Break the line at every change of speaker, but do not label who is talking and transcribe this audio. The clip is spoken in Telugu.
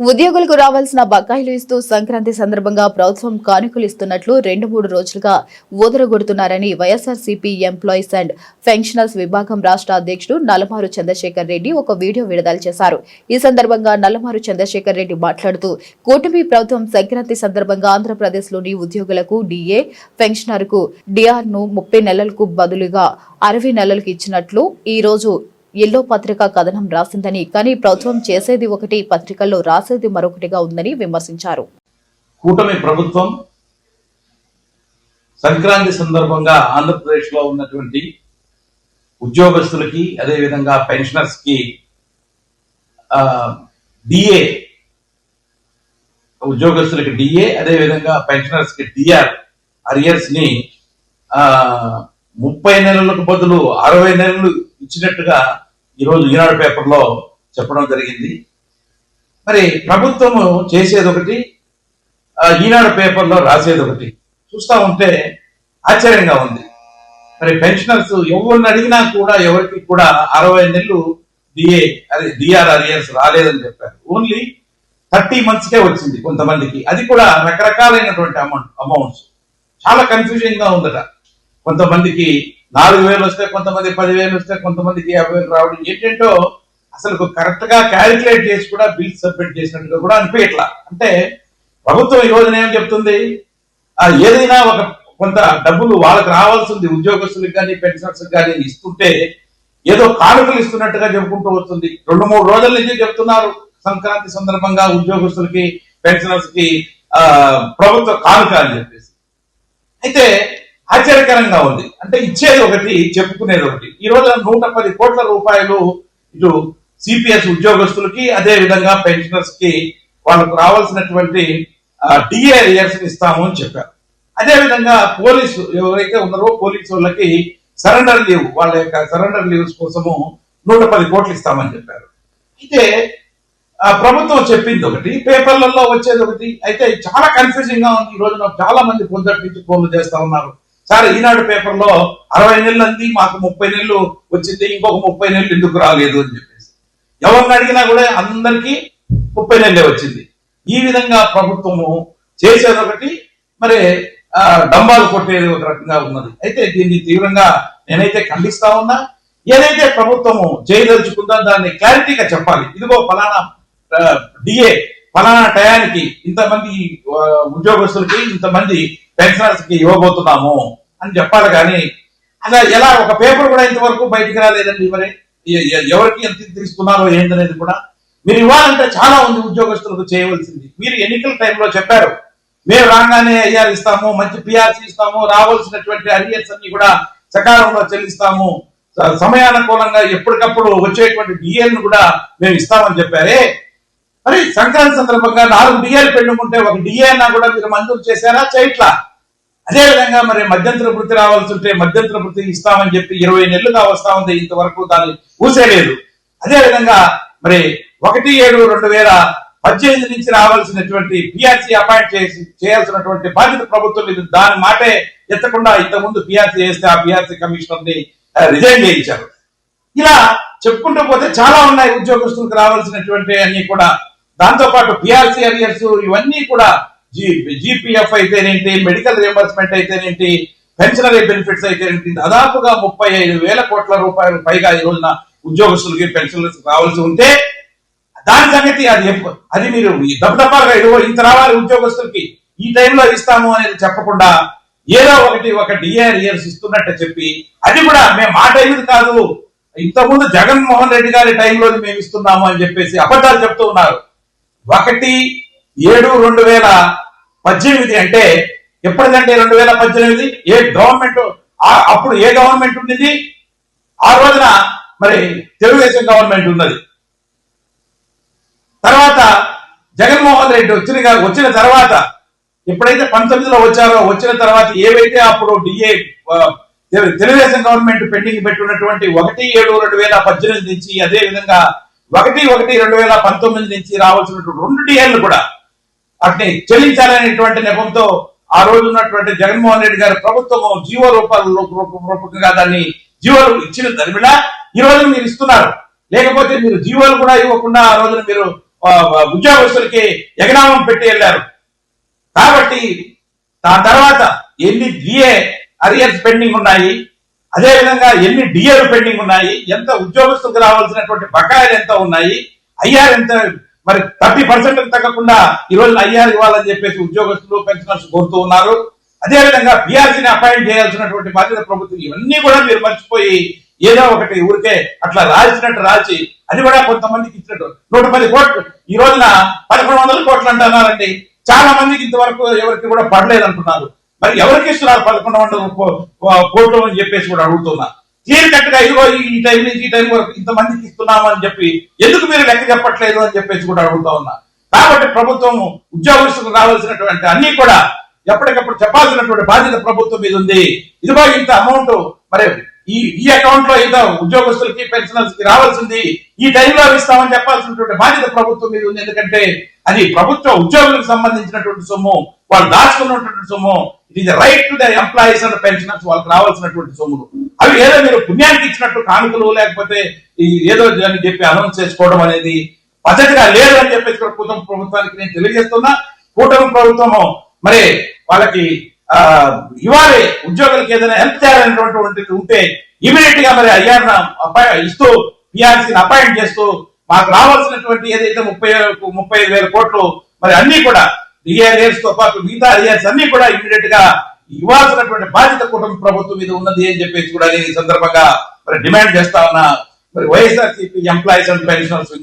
ఉద్యోగులకు రావాల్సిన బకాయిలు ఇస్తూ సంక్రాంతి సందర్భంగా ప్రభుత్వం కానుకలు ఇస్తున్నట్లు రెండు మూడు రోజులుగా ఊదరగొడుతున్నారని వైఎస్ఆర్సీపీ ఎంప్లాయీస్ అండ్ పెన్షనర్స్ విభాగం రాష్ట్ర అధ్యక్షుడు నల్లమారు చంద్రశేఖర్ రెడ్డి ఒక వీడియో విడుదల చేశారు. ఈ సందర్భంగా నల్లమారు చంద్రశేఖర్ రెడ్డి మాట్లాడుతూ కూటమి ప్రభుత్వం సంక్రాంతి సందర్భంగా ఆంధ్రప్రదేశ్లోని ఉద్యోగులకు డిఏ పెన్షనర్కు డిఆర్ను ముప్పై నెలలకు బదులుగా అరవై నెలలకు ఇచ్చినట్లు ఈ రోజు ఎల్లో పత్రిక కథనం రాసిందని కానీ ప్రభుత్వం చేసేది ఒకటి పత్రికల్లో రాసేది మరొకటిగా ఉందని విమర్శించారు.
కూటమి ప్రభుత్వం సంక్రాంతి సందర్భంగా ఆంధ్రప్రదేశ్లో ఉన్నటువంటి ఉద్యోగస్తులకి అదేవిధంగా పెన్షనర్స్కి డిఏ ఉద్యోగస్తులకి డిఏ అదేవిధంగా పెన్షనర్స్కి డిఆర్ అరియర్స్ని ఆ, ముప్పై నెలలకు బదులు అరవై నెలలు ఇచ్చినట్టుగా ఈరోజు ఈనాడు పేపర్లో చెప్పడం జరిగింది. మరి ప్రభుత్వము చేసేది ఒకటి ఈనాడు పేపర్లో రాసేది ఒకటి చూస్తా ఉంటే ఆశ్చర్యంగా ఉంది. మరి పెన్షనర్స్ ఎవరిని అడిగినా కూడా ఎవరికి కూడా అరవై నెలలు డిఏ అదే డిఆర్ అరియర్స్ రాలేదని చెప్పారు. ఓన్లీ థర్టీ మంత్స్కే వచ్చింది కొంతమందికి. అది కూడా రకరకాలైనటువంటి అమౌంట్ అమౌంట్స్. చాలా కన్ఫ్యూజింగ్గా ఉందట. కొంతమందికి నాలుగు వేలు వస్తే కొంతమంది పదివేలు వస్తే కొంతమందికి యాభై వేలు రావడం ఏంటంటో అసలు కరెక్ట్గా క్యాలిక్యులేట్ చేసి కూడా బిల్ సబ్మిట్ చేసినట్టుగా కూడా అనిపించట్లా. అంటే ప్రభుత్వం ఈ రోజున ఏం చెప్తుంది? ఆ ఏదైనా ఒక కొంత డబ్బులు వాళ్ళకి రావాల్సింది ఉద్యోగస్తులకు కానీ పెన్షనర్స్ కానీ ఇస్తుంటే ఏదో కానుకలు ఇస్తున్నట్టుగా చెప్పుకుంటూ వస్తుంది. రెండు మూడు రోజుల నుంచి చెప్తున్నారు సంక్రాంతి సందర్భంగా ఉద్యోగస్తులకి పెన్షనర్స్కి ఆ ప్రభుత్వ కానుక అని చెప్పేసి. అయితే ఆశ్చర్యకరంగా ఉంది. అంటే ఇచ్చేది ఒకటి చెప్పుకునేది ఒకటి. ఈ రోజు నూట పది కోట్ల రూపాయలు ఇటు సిపిఎస్ ఉద్యోగస్తులకి అదే విధంగా పెన్షనర్స్కి వాళ్ళకు రావాల్సినటువంటి డిఏ రియర్స్ ఇస్తాము అని చెప్పారు. అదే విధంగా పోలీసు ఎవరైతే ఉన్నారో పోలీసు వాళ్ళకి సరెండర్ లీవ్ వాళ్ళ యొక్క సరెండర్ లీవ్స్ కోసము నూట పది కోట్లు ఇస్తామని చెప్పారు. అయితే ఆ ప్రభుత్వం చెప్పింది ఒకటి పేపర్లలో వచ్చేది ఒకటి. అయితే చాలా కన్ఫ్యూజింగ్గా ఉంది. ఈ రోజు నాకు చాలా మంది పొద్దుటి నుంచి ఫోన్లు చేస్తా ఉన్నారు. సార్ ఈనాడు పేపర్లో అరవై నెలలు అంది మాకు ముప్పై నెలలు వచ్చింది ఇంకొక ముప్పై నెలలు ఎందుకు రాలేదు అని చెప్పేసి. ఎవరిని అడిగినా కూడా అందరికీ ముప్పై నెలలే వచ్చింది. ఈ విధంగా ప్రభుత్వము చేసేది ఒకటి మరి ఆ, డంబాలు కొట్టేది ఒక రకంగా ఉన్నది. అయితే దీన్ని తీవ్రంగా నేనైతే ఖండిస్తా ఉన్నా ఏదైతే ప్రభుత్వము చేయదలుచుకుందో దాన్ని క్లారిటీగా చెప్పాలి. ఇదిగో ఫలానా డిఏ ఫలానా టయానికి ఇంతమంది ఉద్యోగస్తులకి ఇంతమంది పెన్షనర్స్కి ఇవ్వబోతున్నాము. అని చెప్పాలి కానీ అలా ఎలా ఒక పేపర్ కూడా ఇంతవరకు బయటికి రాలేదండి మరి? ఎవరికి ఎంత తీసుకున్నారో ఏంటనేది కూడా? మీరు ఇవ్వాలంటే చాలా ఉంది ఉద్యోగస్తులకు చేయవలసింది. మీరు ఎన్నికల టైంలో చెప్పారు మేము రాగానే ఐఆర్ ఇస్తాము మంచి పిఆర్సీ ఇస్తాము రావాల్సినటువంటి అరియర్స్ అన్ని కూడా సకాలంలో చెల్లిస్తాము. సమయానుకూలంగా ఎప్పటికప్పుడు వచ్చేటువంటి డిఎల్ను కూడా మేము ఇస్తామని చెప్పారే. మరి సంక్రాంతి సందర్భంగా నాలుగు డిఎల్ పెట్టుకుంటే ఒక డిఏ అన్నా కూడా మీరు మంజూరు చేశారా? చేయట్లా. అదే విధంగా మరి మధ్యంతర వృత్తి రావాల్సి ఉంటే మధ్యంతర వృత్తి ఇస్తామని చెప్పి ఇరవై నెలలుగా వస్తా ఉంది ఇంతవరకు దాన్ని ఊసేలేదు. అదే విధంగా మరి ఒకటి ఏడు రెండు వేల పద్దెనిమిది నుంచి రావాల్సినటువంటి పిఆర్సీ అపాయింట్ చేసి చేయాల్సినటువంటి బాధ్యత ప్రభుత్వం ఇది దాని మాటే ఎత్తకుండా ఇంతకుముందు పిఆర్సీ చేస్తే ఆ పిఆర్సీ కమిషనర్ని రిజైన్ చేయించారు. ఇలా చెప్పుకుంటూ పోతే చాలా ఉన్నాయి ఉద్యోగస్తులకు రావాల్సినటువంటి అన్ని కూడా. దాంతో పాటు పిఆర్సీ అరియర్స్ ఇవన్నీ కూడా జీ జీపీఎఫ్ అయితేనేంటి మెడికల్ రియంబర్స్మెంట్ అయితేనేంటి పెన్షనరీ బెనిఫిట్స్ అయితేనేంటి దాదాపుగా ముప్పై ఐదు వేల కోట్ల రూపాయలు పైగా ఈ రోజున ఉద్యోగస్తులకి పెన్షన్లు రావాల్సి ఉంటే దాని సంగతి అది అది మీరు దప్పదప్పాలుగా ఇదిగో ఇంత రావాలి ఉద్యోగస్తులకి ఈ టైంలో ఇస్తాము అనేది చెప్పకుండా ఏదో ఒకటి ఒక డిఆర్ ఇయర్స్ ఇస్తున్నట్టు చెప్పి అది కూడా మేము మాట టైంది కాదు ఇంతకుముందు జగన్మోహన్ రెడ్డి గారి టైంలో మేము ఇస్తున్నాము అని చెప్పేసి అబద్ధాలు చెప్తూ ఉన్నారు. ఒకటి ఏడు రెండు వేల పద్దెనిమిది అంటే ఎప్పటిదంటే రెండు వేల పద్దెనిమిది? ఏ గవర్నమెంట్ అప్పుడు ఏ గవర్నమెంట్ ఉండింది? ఆ రోజున మరి తెలుగుదేశం గవర్నమెంట్ ఉన్నది. తర్వాత జగన్మోహన్ రెడ్డి వచ్చిన వచ్చిన తర్వాత ఎప్పుడైతే పంతొమ్మిదిలో వచ్చారో వచ్చిన తర్వాత ఏవైతే అప్పుడు డిఏ తెలుగుదేశం గవర్నమెంట్ పెండింగ్ పెట్టున్నటువంటి ఒకటి ఏడు రెండు వేల పద్దెనిమిది నుంచి అదే విధంగా ఒకటి ఒకటి రెండు వేల పంతొమ్మిది నుంచి రావాల్సినటువంటి రెండు డిఏలు కూడా వాటిని చెల్లించాలనేటువంటి నెపంతో ఆ రోజు ఉన్నటువంటి జగన్మోహన్ రెడ్డి గారి ప్రభుత్వం జీవో రూపాయల రూపకంగా దాన్ని జీవోలు ఇచ్చిన దరిమిళ ఈ రోజు మీరు ఇస్తున్నారు. లేకపోతే మీరు జీవోలు కూడా ఇవ్వకుండా ఆ రోజున మీరు ఉద్యోగస్తులకి ఎగనామం పెట్టి వెళ్ళారు. కాబట్టి ఆ తర్వాత ఎన్ని డిఏ అరియర్స్ పెండింగ్ ఉన్నాయి అదే విధంగా ఎన్ని డిఏలు పెండింగ్ ఉన్నాయి ఎంత ఉద్యోగస్తులకు రావాల్సినటువంటి బకాయిలు ఎంత ఉన్నాయి అయ్యారు ఎంత మరి థర్టీ పర్సెంట్ తగ్గకుండా ఈ రోజు ఐఆర్ ఇవ్వాలని చెప్పేసి ఉద్యోగస్తులు పెన్షనర్స్ కోరుతూ ఉన్నారు. అదే విధంగా బీఆర్సీని అపాయింట్ చేయాల్సినటువంటి బాధ్యత ప్రభుత్వం ఇవన్నీ కూడా మీరు మర్చిపోయి ఏదో ఒకటి ఊరికే అట్లా రాల్చినట్టు రాల్చి అది కూడా కొంతమందికి ఇచ్చినట్టు. నూట పది కోట్లు ఈ రోజున పదకొండు వందల కోట్లు అంటున్నారండి. చాలా మందికి ఇంతవరకు ఎవరికి కూడా పడలేదు అంటున్నారు మరి ఎవరికి ఇస్తున్నారు పదకొండు వందల కో- కోట్లు అని చెప్పేసి కూడా అడుగుతున్నా. క్లియర్గా ఇదిగో ఈ టైం నుంచి ఈ టైం వరకు ఇంతమందికి ఇస్తున్నాము అని చెప్పి ఎందుకు మీరు లెక్క చెప్పట్లేదు అని చెప్పేసి కూడా అడుగుతా ఉన్నా. కాబట్టి ప్రభుత్వం ఉద్యోగస్తులకు రావాల్సినటువంటి అన్ని కూడా ఎప్పటికప్పుడు చెప్పాల్సినటువంటి బాధ్యత ప్రభుత్వం మీద ఉంది. ఇదిగో ఇంత అమౌంట్ మరి ఈ ఈ అకౌంట్లో ఇంత ఉద్యోగస్తులకి పెన్షనర్స్కి రావాల్సింది. ఈ టైంలో ఇస్తామని చెప్పాల్సినటువంటి బాధ్యత ప్రభుత్వం మీద ఉంది. ఎందుకంటే అది ప్రభుత్వ ఉద్యోగులకు సంబంధించినటువంటి సొమ్ము వాళ్ళు దాచుకున్నటువంటి సొమ్ము. It is right to the employees and pensioners వాళ్ళకి రావాల్సినటువంటి సొమ్ములు. అవి ఏదో మీరు పుణ్యానికి ఇచ్చినట్టు కానుకలు లేకపోతే ఏదో అని చెప్పి అనౌన్స్ చేసుకోవడం అనేది పద్ధతిగా లేదు అని చెప్పేసి కూడా కూటమి ప్రభుత్వానికి నేను తెలియజేస్తున్నా. కూటమి ప్రభుత్వము మరి వాళ్ళకి ఇవాళ ఇవ్వాలి ఉద్యోగులకు ఏదైనా హెల్ప్ చేయాలనేటువంటి ఉంటే ఇమీడియట్గా మరి ఐఆర్ ఇస్తూ పిఆర్సీని అపాయింట్ చేస్తూ మాకు రావాల్సినటువంటి ఏదైతే ముప్పై ముప్పై ఐదు వేల కోట్లు మరి అన్ని కూడా డిఆర్ఎస్తో పాటు మిగతా అరియర్స్ అన్ని కూడా ఇమీడియట్గా ఇవ్వాల్సినటువంటి బాధ్యత కుటుంబ ప్రభుత్వం మీద ఉన్నది అని చెప్పేసి కూడా నేను ఈ సందర్భంగా మరి డిమాండ్ చేస్తా ఉన్నా. మరి వైఎస్ఆర్సీపీ ఎంప్లాయీస్ అండ్ పెన్షనర్స్